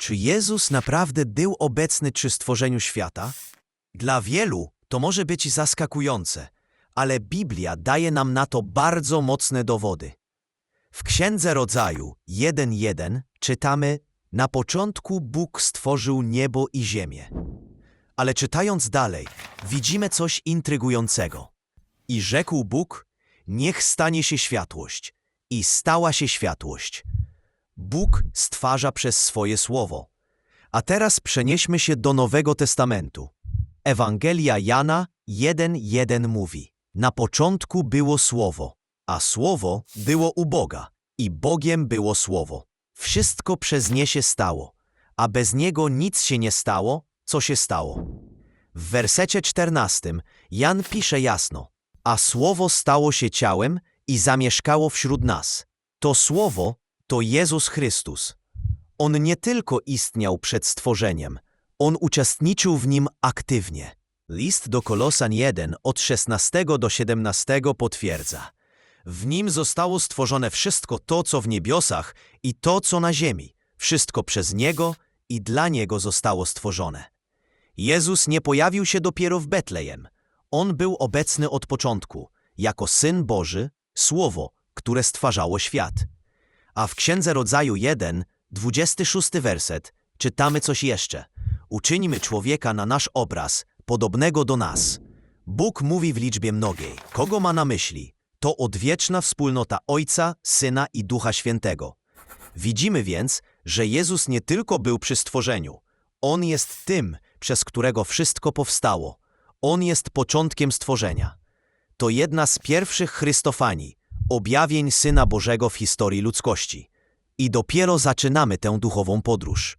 Czy Jezus naprawdę był obecny przy stworzeniu świata? Dla wielu to może być zaskakujące, ale Biblia daje nam na to bardzo mocne dowody. W Księdze Rodzaju 1.1 czytamy Na początku Bóg stworzył niebo i ziemię. Ale czytając dalej, widzimy coś intrygującego. I rzekł Bóg, niech stanie się światłość. I stała się światłość. Bóg stwarza przez swoje słowo. A teraz przenieśmy się do Nowego Testamentu. Ewangelia Jana 1.1 mówi: Na początku było słowo, a słowo było u Boga, i Bogiem było słowo. Wszystko przez nie się stało, a bez niego nic się nie stało, co się stało. W wersecie 14 Jan pisze jasno: A słowo stało się ciałem i zamieszkało wśród nas. To słowo to Jezus Chrystus. On nie tylko istniał przed stworzeniem, on uczestniczył w nim aktywnie. List do Kolosan 1 od 16 do 17 potwierdza. W nim zostało stworzone wszystko to, co w niebiosach i to, co na ziemi. Wszystko przez Niego i dla Niego zostało stworzone. Jezus nie pojawił się dopiero w Betlejem. On był obecny od początku, jako Syn Boży, Słowo, które stwarzało świat. A w Księdze Rodzaju 1, 26 werset, czytamy coś jeszcze. Uczyńmy człowieka na nasz obraz, podobnego do nas. Bóg mówi w liczbie mnogiej. Kogo ma na myśli? To odwieczna wspólnota Ojca, Syna i Ducha Świętego. Widzimy więc, że Jezus nie tylko był przy stworzeniu. On jest tym, przez którego wszystko powstało. On jest początkiem stworzenia. To jedna z pierwszych Chrystofanii, objawień Syna Bożego w historii ludzkości. I dopiero zaczynamy tę duchową podróż.